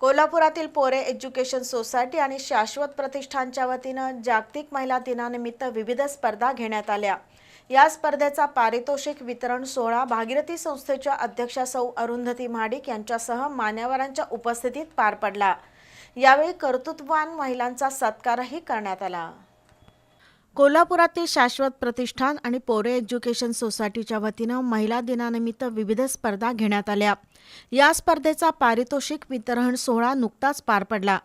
कोल्हापुरातील पोरे education society आणि शाश्वत प्रतिष्ठानच्या वतीनं जागतिक महिला दिनानिमित्त विविध स्पर्धा घेण्यात आल्या. या स्पर्धेचा पारितोषिक वितरण सोहळा भागीरथी संस्थेच्या अध्यक्षा सौ अरुंधती महाडिक यांच्यासह मान्यवरांच्या उपस्थितीत पार पडला. यावेळी कर्तृत्ववान महिलांचा सत्कारही करण्यात आला. कोल्हापुरातील शाश्वत प्रतिष्ठान आणि पोरे एज्युकेशन सोसायटीच्या वतीनं महिला दिनानिमित्त विविध स्पर्धा घेण्यात आल्या. या स्पर्धेचा पारितोषिक वितरण सोहळा नुकताच पार पडला.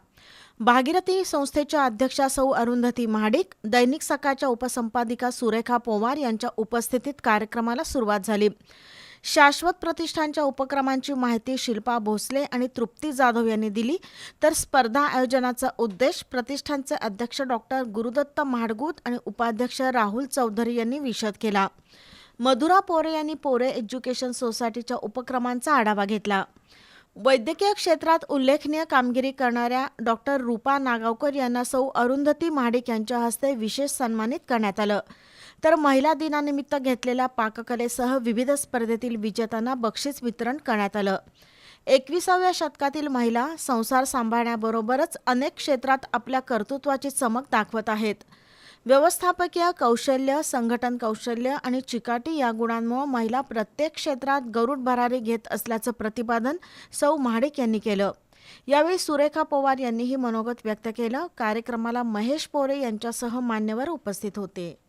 भागीरथी संस्थेच्या अध्यक्षा सौ अरुंधती महाडिक दैनिक सकाळच्या उपसंपादिका सुरेखा पोवार यांच्या उपस्थितीत कार्यक्रमाला सुरुवात झाली. शाश्वत प्रतिष्ठानच्या उपक्रमांची माहिती शिल्पा भोसले आणि तृप्ती जाधव यांनी दिली. तर स्पर्धा आयोजनाचा उद्देश प्रतिष्ठानचे अध्यक्ष डॉक्टर गुरुदत्त महाडगूत आणि उपाध्यक्ष राहुल चौधरी यांनी विशद केला. मधुरा पोरे यांनी पोरे एज्युकेशन सोसायटीच्या उपक्रमांचा आढावा घेतला. वैद्यकीय क्षेत्रात उल्लेखनीय कामगिरी करणाऱ्या डॉक्टर रुपा नागावकर यांना सौ अरुंधती महाडिक यांच्या हस्ते विशेष सन्मानित करण्यात आलं. तर महिला दिनानिमित्त घेतलेल्या पाककलेसह विविध स्पर्धेतील विजेत्यांना बक्षीस वितरण करण्यात आलं. एकविसाव्या शतकातील महिला संसार सांभाळण्याबरोबरच अनेक क्षेत्रात आपल्या कर्तृत्वाची चमक दाखवत आहेत. व्यवस्थापकीय कौशल्य संघटन कौशल्य आणि चिकाटी या गुणांमुळे महिला प्रत्येक क्षेत्रात गरुड भरारी घेत असल्याचं प्रतिपादन सौ महाडिक यांनी केलं. यावेळी सुरेखा पवार यांनीही मनोगत व्यक्त केलं. कार्यक्रमाला महेश पोरे यांच्यासह मान्यवर उपस्थित होते.